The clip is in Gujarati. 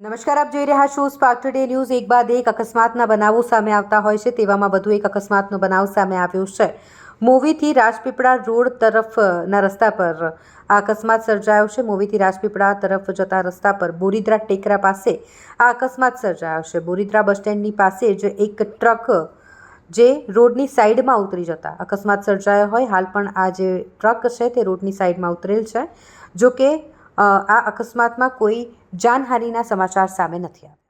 નમસ્કાર આપ જોઈ રહ્યા છો સ્પાર્ક ટુડે ન્યૂઝ એક બાદ એક અકસ્માતના બનાવો સામે આવતા હોય છે. તેવામાં વધુ એક અકસ્માતનો બનાવ સામે આવ્યો છે. મોવીથી રાજપીપળા રોડ તરફના રસ્તા પર આ અકસ્માત સર્જાયો છે. મોવીથી રાજપીપળા તરફ જતા રસ્તા પર બોરીદ્રા ટેકરા પાસે આ અકસ્માત સર્જાયો છે. બોરીદ્રા બસ સ્ટેન્ડની પાસે જ એક ટ્રક જે રોડની સાઈડમાં ઉતરી જતા અકસ્માત સર્જાયો હોય. હાલ પણ આ જે ટ્રક છે તે રોડની સાઈડમાં ઉતરેલ છે. જો કે અ, આ અકસ્માતમાં કોઈ જાનહાનિના સમાચાર સામે નથી આવ્યા.